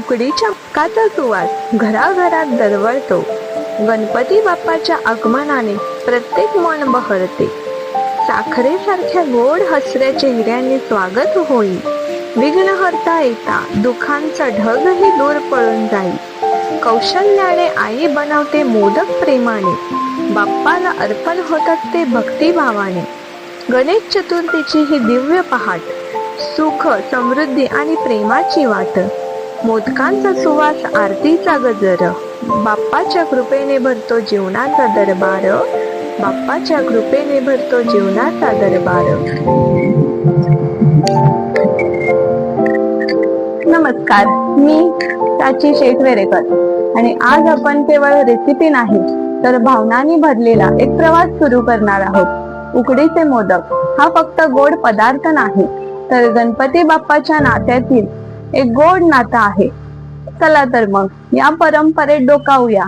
उकडीच्या काचा सुवास घराघरात दरवळतो. गणपती बाप्पाच्या आगमनाने प्रत्येक मन बहरते. साखरेसारख्या गोड हसऱ्या चेहऱ्याने स्वागत होईल विघ्न हरता येता दुःखांचा ढगही दूर पळून जाईल कौशल्याने आई बनवते मोदक प्रेमाने. बाप्पाला अर्पण होतात ते भक्तिभावाने. गणेश चतुर्थीची ही दिव्य पहाट सुख समृद्धी आणि प्रेमाची वाट. मोदकांचा सुवास आरतीचा गजर. बाप्पाच्या कृपेने भरतो जीवनाचा दरबार. बाप्पाच्या कृपेने भरतो जीवनाचा दरबार. नमस्कार मी प्राची शेठवेरेकर आणि आज आपण केवळ रेसिपी नाही तर भावनांनी भरलेला एक प्रवास सुरू करणार आहोत. उकडीचे मोदक हा फक्त गोड पदार्थ नाही तर गणपती बाप्पाच्या नात्यातील एक गोड नातं आहे. चला तर मग या परंपरेत डोकावूया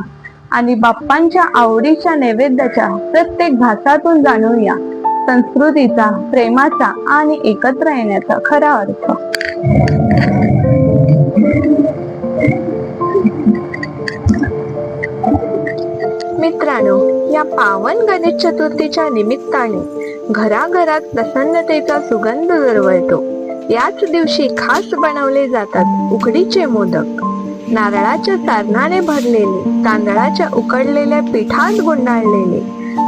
आणि बाप्पांच्या आवडीच्या नैवेद्याच्या प्रत्येक घासातून जाणूया. संस्कृतीचा प्रेमाचा आणि एकत्र येण्याचा खरा अर्थ. मित्रांनो या पावन गणेश चतुर्थीच्या निमित्ताने घराघरात प्रसन्नतेचा सुगंध दरवळतो. याच दिवशी खास बनवले जातात उकडीचे मोदक. नारळाच्या सारणाने भरलेले तांदळाच्या उकडलेल्या पिठात गुंडाळलेले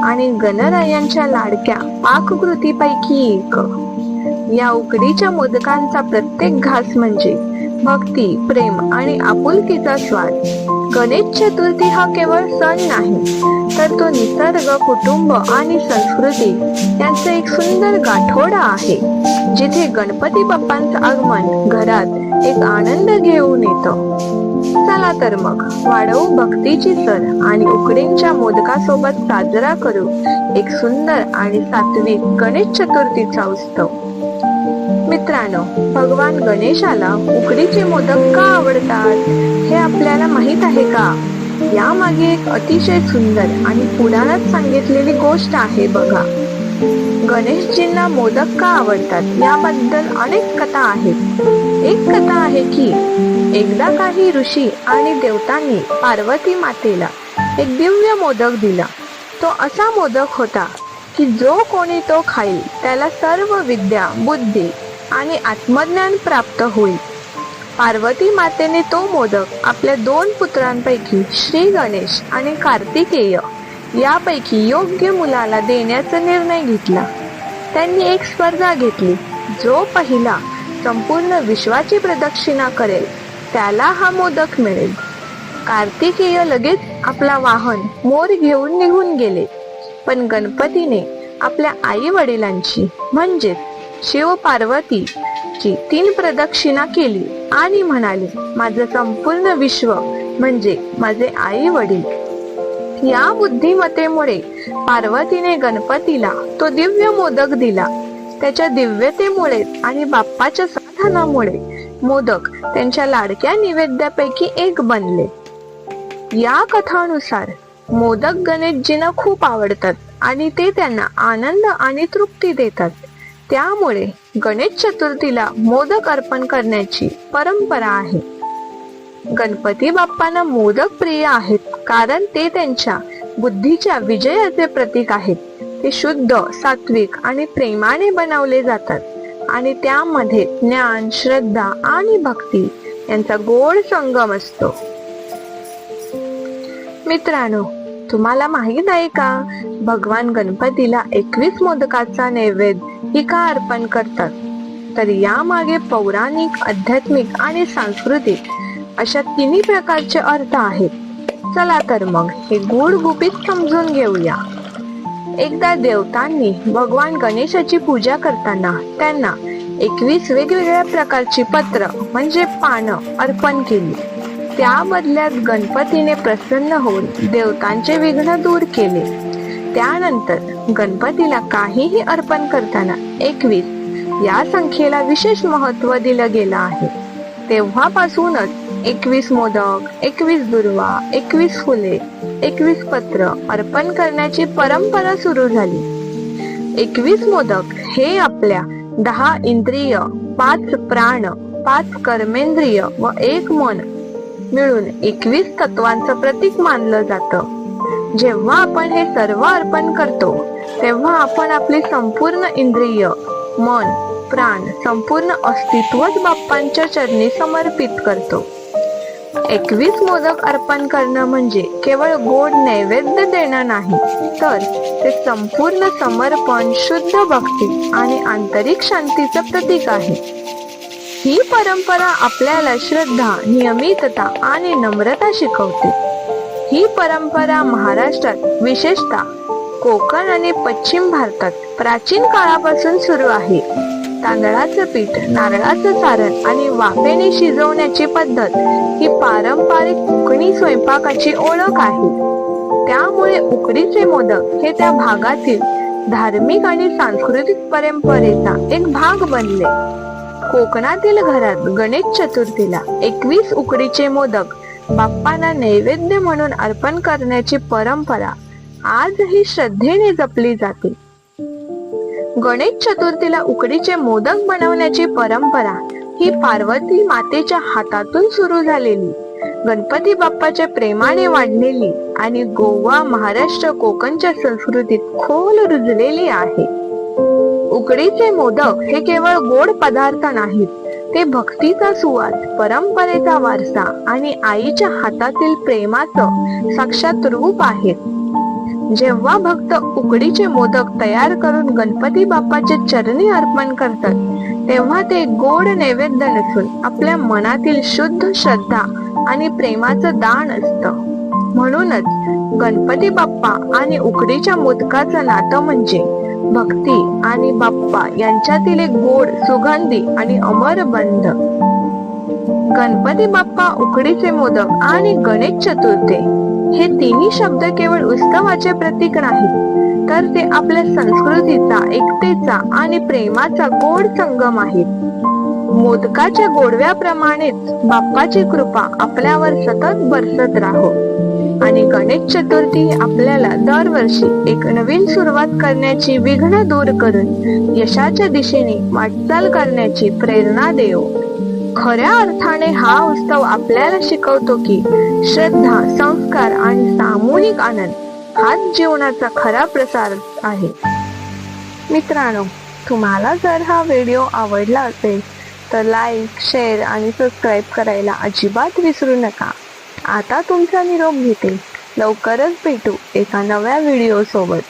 आणि गणरायांच्या लाडक्या पाककृतीपैकी एक. या उकडीच्या मोदकांचा प्रत्येक घास म्हणजे भक्ती प्रेम आणि आपुलकीचा स्वाद. गणेश चतुर्थी हा केवळ सण नाही तर तो निसर्ग कुटुंब आणि संस्कृती यांचं एक सुंदर गाठोडा आहे जिथे गणपती बाप्पांचं आगमन घरात एक आनंद घेऊन येतं. चला तर मग वाढवू भक्तीची सर आणि उकडींच्या मोदकासोबत साजरा करू एक सुंदर आणि सात्विक गणेश चतुर्थीचा उत्सव. मित्रांनो भगवान गणेशाला उकडीचे मोदक का आवडतात हे आपल्याला माहीत आहे का? यामागे एक अतिशय सुंदर आणि पुराणात सांगितलेली गोष्ट आहे बघा. गणेशजींना मोदक का आवडतात? याबद्दल अनेक कथा आहेत. एक कथा आहे की एकदा काही ऋषी आणि देवतांनी पार्वती मातेला एक दिव्य मोदक दिला. तो असा मोदक होता की जो कोणी तो खाईल त्याला सर्व विद्या बुद्धी आणि आत्मज्ञान प्राप्त होईल. पार्वती मातेने तो मोदक आपल्या दोन पुत्रांपैकी श्री गणेश आणि कार्तिकेय यापैकी योग्य मुलाला देण्याचा निर्णय घेतला. त्यांनी एक स्पर्धा घेतली जो पहिला संपूर्ण विश्वाची प्रदक्षिणा करेल त्याला हा मोदक मिळेल. कार्तिकेय लगेच आपला वाहन मोर घेऊन निघून गेले पण गणपतीने आपल्या आई वडिलांची म्हणजेच शिव ची तीन प्रदक्षिणा केली आणि म्हणाले माझं संपूर्ण विश्व म्हणजे माझे आई वडील. या बुद्धिमत्तेमुळे पार्वतीने गणपतीला तो दिव्य मोदक दिला. त्याच्या दिव्यतेमुळे आणि बाप्पाच्या साधनामुळे मोदक त्यांच्या लाडक्या निवेद्यापैकी एक बनले. या कथानुसार मोदक गणेशजींना खूप आवडतात आणि ते त्यांना आनंद आणि तृप्ती देतात. त्यामुळे गणेश चतुर्थीला मोदक अर्पण करण्याची परंपरा आहे. गणपती बाप्पांना मोदक प्रिय आहेत कारण ते त्यांच्या बुद्धीच्या विजयाचे प्रतीक आहेत. ते शुद्ध सात्विक आणि प्रेमाने बनवले जातात आणि त्यामध्ये ज्ञान श्रद्धा आणि भक्ती यांचा गोड संगम असतो. मित्रांनो तुम्हाला माहीत आहे का? भगवान गणपतीला एकवीस मोदकाचा नैवेद्य ही का अर्पण करतात. तर यामागे पौराणिक आध्यात्मिक आणि सांस्कृतिक अशा तिन्ही प्रकारचे अर्थ आहेत. चला तर मग हे गूढ गुपित समजून घेऊया. एकदा देवतांनी भगवान गणेशाची पूजा करताना त्यांना एकवीस वेगवेगळ्या प्रकारची पत्र म्हणजे पानं अर्पण केली. त्या बदल्यात गणपतीने प्रसन्न होऊन देवतांचे विघ्न दूर केले. त्यानंतर गणपतीला काहीही अर्पण करताना एकवीस या संख्येला विशेष महत्त्व दिलं गेलं आहे. तेव्हापासूनच एकवीस मोदक एकवीस दुर्वा एकवीस फुले एकवीस पत्र अर्पण करण्याची परंपरा सुरू झाली. एकवीस मोदक हे आपल्या दहा इंद्रिय पाच प्राण पाच कर्मेंद्रिय व एक मन मिळून एकवीस तत्वांचं प्रतीक मानलं जातं. जेव्हा आपण हे सर्व अर्पण करतो तेव्हा आपण आपली संपूर्ण इंद्रिय मन प्राण संपूर्ण अस्तित्वच बाप्पांच्या चरणी समर्पित करतो. एकवीस मोदक अर्पण करणं म्हणजे केवळ गोड नैवेद्य देणं नाही तर ते संपूर्ण समर्पण शुद्ध भक्ती आणि आंतरिक शांतीचं प्रतीक आहे. ही परंपरा आपल्याला श्रद्धा नियमितता आणि नम्रता शिकवते. ही परंपरा महाराष्ट्रात विशेषतः कोकण आणि पश्चिम भारतात प्राचीन काळापासून सुरू आहे. तांदळाचं पीठ नारळाचं सारण आणि वाफेने शिजवण्याची पद्धत ही पारंपरिक कोकणी स्वयंपाकाची ओळख आहे. त्यामुळे उकडीचे मोदक हे त्या भागातील धार्मिक आणि सांस्कृतिक परंपरेचा एक भाग बनले. कोकणातील घरात गणेश चतुर्थीला एकवीस उकडीचे मोदक बाप्पांना नैवेद्य म्हणून अर्पण करण्याची परंपरा आजही श्रद्धेने जपली जाते. गणेश चतुर्थीला उकडीचे मोदक बनवण्याची परंपरा ही पार्वती मातेच्या हातातून सुरू झालेली गणपती बाप्पाच्या प्रेमाने वाढलेली आणि गोवा महाराष्ट्र कोकणच्या संस्कृतीत खोल रुजलेली आहे. उकडीचे मोदक हे केवळ गोड पदार्थ नाहीत ते भक्तीचा सुवास परंपरेचा वारसा आणि आईच्या हातातील प्रेमाचं साक्षात रूप आहे. जेव्हा भक्त उकडीचे मोदक तयार करून गणपती बाप्पाचे चरणी अर्पण करतात तेव्हा ते गोड नैवेद्य नसून आपल्या मनातील शुद्ध श्रद्धा आणि प्रेमाचं दान असतं. म्हणूनच गणपती बाप्पा आणि उकडीच्या मोदकाचं नातं म्हणजे भक्ती आणि बाप्पा यांच्यातील एक गोड सुगंधी आणि अमर बंध. गणपती बाप्पा उकडीचे मोदक आणि गणेश चतुर्थी हे तिन्ही शब्द केवळ उत्सवाचे प्रतीक नाहीत तर ते आपल्या संस्कृतीचा एकतेचा आणि प्रेमाचा गोड संगम आहेत. मोदकाच्या गोडव्याप्रमाणेच बाप्पाची कृपा आपल्यावर सतत बरसत राहो. आणि गणेश चतुर्थी आपल्याला दरवर्षी एक नवीन सुरुवात करण्याची विघ्न दूर करून यशाच्या दिशेने वाटचाल करण्याची प्रेरणा देव खऱ्या अर्थाने हा उत्सव आपल्याला शिकवतो की श्रद्धा संस्कार आणि सामूहिक आनंद हाच जीवनाचा खरा प्रसार आहे. मित्रांनो तुम्हाला जर हा व्हिडिओ आवडला असेल तर लाईक शेअर आणि सबस्क्राईब करायला अजिबात विसरू नका. आता तुमचा निरोप घेते. लवकरच भेटू एका नव्या व्हिडिओसोबत